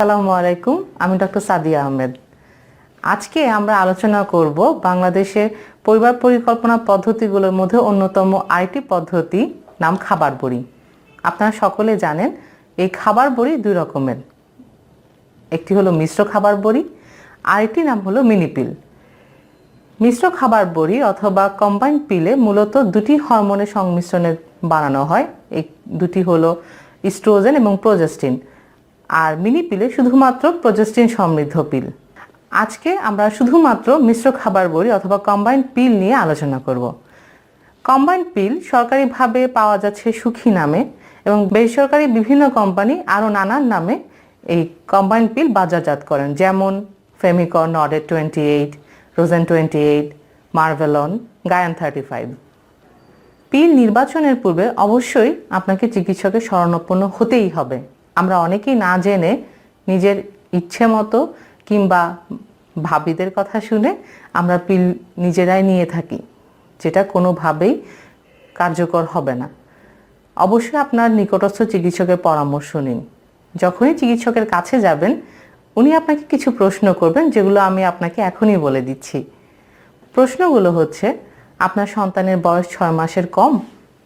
আসসালামু আলাইকুম, আমি ডক্টর সাদিয়া আহমেদ। আজকে আমরা আলোচনা করব বাংলাদেশে পরিবার পরিকল্পনা পদ্ধতিগুলোর মধ্যে অন্যতম আরেকটি পদ্ধতি, নাম খাবার বড়ি। আপনারা সকলে জানেন, এই খাবার বড়ি দুই রকমের। একটি হলো মিশ্র খাবার বড়ি, আরেকটি নাম হলো মিনি পিল। মিশ্র খাবার বড়ি অথবা কম্বাইন পিলে মূলত দুটি হরমোনের সংমিশ্রণে বানানো হয়। এই দুটি হলো ইস্ট্রোজেন এবং প্রোজেস্টিন। আর মিনি পিলে শুধুমাত্র প্রোজেস্টিন সমৃদ্ধ পিল। আজকে আমরা শুধুমাত্র মিশ্র খাবার বড়ি অথবা কম্বাইন পিল নিয়ে আলোচনা করব। কম্বাইন পিল সরকারিভাবে পাওয়া যাচ্ছে সুখী নামে এবং বেসরকারি বিভিন্ন কোম্পানি আরও নানান নামে এই কম্বাইন পিল বাজারজাত করেন, যেমন ফেমিকর নডেড টোয়েন্টি এইট, রোজেন টোয়েন্টি এইট, মার্ভেলন, গায়ান থার্টি ফাইভ। পিল নির্বাচনের পূর্বে অবশ্যই আপনাকে চিকিৎসকের শরণাপন্ন হতেই হবে। আমরা অনেকেই না জেনে নিজের ইচ্ছে মতো কিংবা ভাবিদের কথা শুনে আমরা পিল নিজেরাই নিয়ে থাকি, যেটা কোনোভাবেই কার্যকর হবে না। অবশ্যই আপনার নিকটস্থ চিকিৎসকের পরামর্শ নিন। যখনই চিকিৎসকের কাছে যাবেন, উনি আপনাকে কিছু প্রশ্ন করবেন, যেগুলো আমি আপনাকে এখনই বলে দিচ্ছি। প্রশ্নগুলো হচ্ছে, আপনার সন্তানের বয়স ছয় মাসের কম?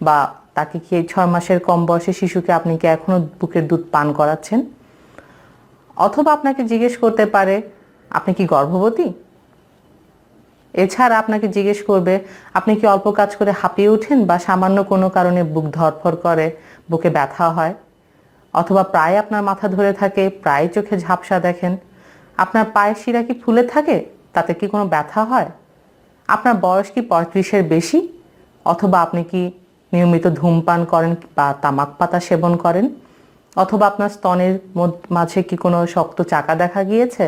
বা তাকে কি ছয় মাসের কম বয়সে শিশুকে আপনি কি এখনও বুকের দুধ পান করাচ্ছেন? অথবা আপনাকে জিজ্ঞেস করতে পারে, আপনি কি গর্ভবতী? এছাড়া আপনাকে জিজ্ঞেস করবে, আপনি কি অল্প কাজ করে হাঁপিয়ে ওঠেন বা সামান্য কোনো কারণে বুক ধরফর করে, বুকে ব্যথা হয়? অথবা প্রায় আপনার মাথা ধরে থাকে, প্রায় চোখে ঝাপসা দেখেন, আপনার পায়ের শিরা কি ফুলে থাকে? তাতে কি কোনো ব্যথা হয়? আপনার বয়স কি পঁয়ত্রিশের বেশি? অথবা আপনি কি নিয়মিত ধূমপান করেন বা তামাক পাতা সেবন করেন? অথবা আপনার স্তনের মাঝে কি কোনো শক্ত চাকা দেখা গিয়েছে?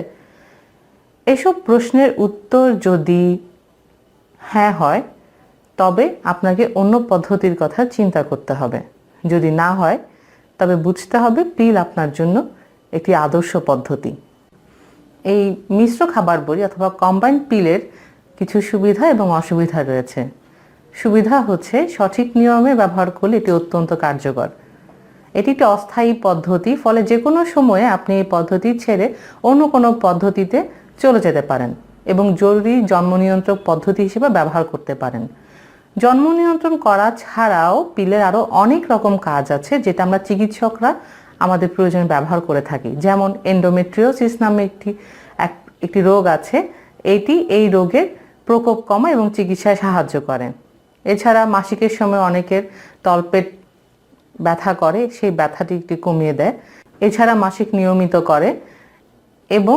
এসব প্রশ্নের উত্তর যদি হ্যাঁ হয়, তবে আপনাকে অন্য পদ্ধতির কথা চিন্তা করতে হবে। যদি না হয়, তবে বুঝতে হবে পিল আপনার জন্য একটি আদর্শ পদ্ধতি। এই মিশ্র খাবার বড়ি অথবা কম্বাইন্ড পিলের কিছু সুবিধা এবং অসুবিধা রয়েছে। সুবিধা হচ্ছে সঠিক নিয়মে ব্যবহার করলে এটি অত্যন্ত কার্যকর। এটি একটি অস্থায়ী পদ্ধতি, ফলে যে কোনো সময়ে আপনি এই পদ্ধতি ছেড়ে অন্য কোনো পদ্ধতিতে চলে যেতে পারেন এবং জরুরি জন্ম নিয়ন্ত্রক পদ্ধতি হিসেবে ব্যবহার করতে পারেন। জন্ম নিয়ন্ত্রণ করা ছাড়াও পিলের আরও অনেক রকম কাজ আছে যেটা আমরা চিকিৎসকরা আমাদের প্রয়োজনে ব্যবহার করে থাকি। যেমন এন্ডোমেট্রিওসিস নামে একটি, এক- একটি রোগ আছে। এটি এই রোগের প্রকোপ কমা এবং চিকিৎসায় সাহায্য করে। এছাড়া মাসিকের সময় অনেকের তলপেট ব্যথা করে, সেই ব্যথাটি একটু কমিয়ে দেয়। এছাড়া মাসিক নিয়মিত করে এবং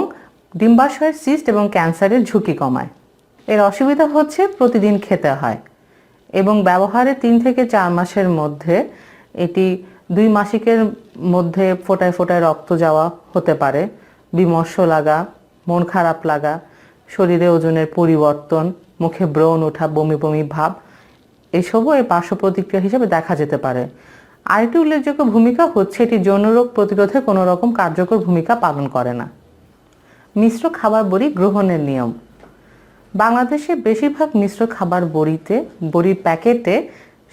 ডিম্বাশয়ের সিস্ট এবং ক্যান্সারের ঝুঁকি কমায়। এর অসুবিধা হচ্ছে প্রতিদিন খেতে হয় এবং ব্যবহারে তিন থেকে চার মাসের মধ্যে এটি দুই মাসিকের মধ্যে ফোটায় ফোটায় রক্ত যাওয়া হতে পারে, বিমর্ষ লাগা, মন খারাপ লাগা, শরীরে ওজনের পরিবর্তন, মুখে ব্রণ ওঠা, বমি বমি ভাব এসবও এর পার্শ্ব প্রতিক্রিয়া হিসেবে দেখা যেতে পারে। আরেকটি উল্লেখযোগ্য ভূমিকা হচ্ছে এটি যৌনরোগ প্রতিরোধে কোনো রকম কার্যকর ভূমিকা পালন করে না। মিশ্র খাবার বড়ি গ্রহণের নিয়ম। বাংলাদেশে বেশিরভাগ মিশ্র খাবার বড়িতে, বড়ির প্যাকেটে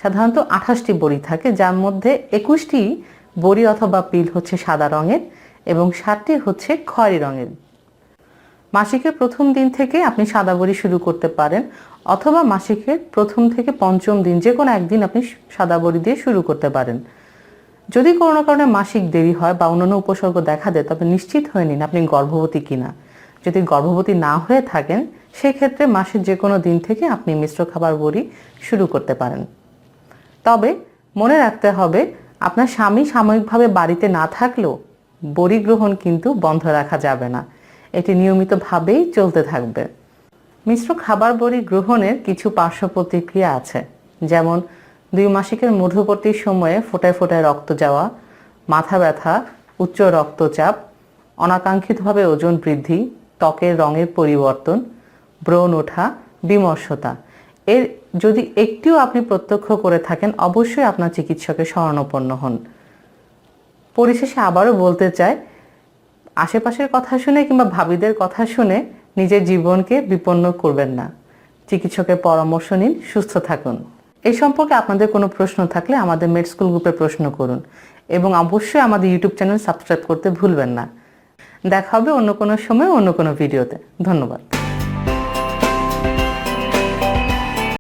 সাধারণত আঠাশটি বড়ি থাকে, যার মধ্যে একুশটি বড়ি অথবা পিল হচ্ছে সাদা রঙের এবং সাতটি হচ্ছে খয়েরি রঙের। মাসিকের প্রথম দিন থেকে আপনি সাদা বড়ি শুরু করতে পারেন, অথবা মাসিকের প্রথম থেকে পঞ্চম দিন যে কোনো একদিন আপনি সাদা বড়ি দিয়ে শুরু করতে পারেন। যদি কোনো কারণে মাসিক দেরি হয় বা অন্যান্য উপসর্গ দেখা দেয়, তবে নিশ্চিত হয়ে নিন আপনি গর্ভবতী কিনা। যদি গর্ভবতী না হয়ে থাকেন, সেক্ষেত্রে মাসের যে কোনো দিন থেকে আপনি মিশ্র খাবার বড়ি শুরু করতে পারেন। তবে মনে রাখতে হবে, আপনার স্বামী সাময়িকভাবে বাড়িতে না থাকলেও বড়ি গ্রহণ কিন্তু বন্ধ রাখা যাবে না। এটি নিয়মিতভাবেই চলতে থাকবে। মিশ্র খাবার বড়ি গ্রহণের কিছু পার্শ্ব প্রতিক্রিয়া আছে, যেমন দুই মাসিকের মধ্যবর্তী সময়ে ফোটায় ফোটায় রক্ত যাওয়া, মাথা ব্যথা, উচ্চ রক্তচাপ, অনাকাঙ্ক্ষিতভাবে ওজন বৃদ্ধি, ত্বকের রঙের পরিবর্তন, ব্রণ ওঠা, বিমর্ষতা। এর যদি একটিও আপনি প্রত্যক্ষ করে থাকেন, অবশ্যই আপনার চিকিৎসকের শরণাপন্ন হন। পরিশেষে আবারও বলতে চাই আশেপাশের কথা শুনে কিংবা ভাবিদের কথা শুনে নিজের জীবনকে বিপন্ন করবেন না। চিকিৎসকের পরামর্শ নিন, সুস্থ থাকুন। এই সম্পর্কে আপনাদের কোনো প্রশ্ন থাকলে আমাদের মেড স্কুল গ্রুপে প্রশ্ন করুন এবং অবশ্যই আমাদের ইউটিউব চ্যানেল সাবস্ক্রাইব করতে ভুলবেন না। দেখা হবে অন্য কোনো সময় অন্য কোনো ভিডিওতে। ধন্যবাদ।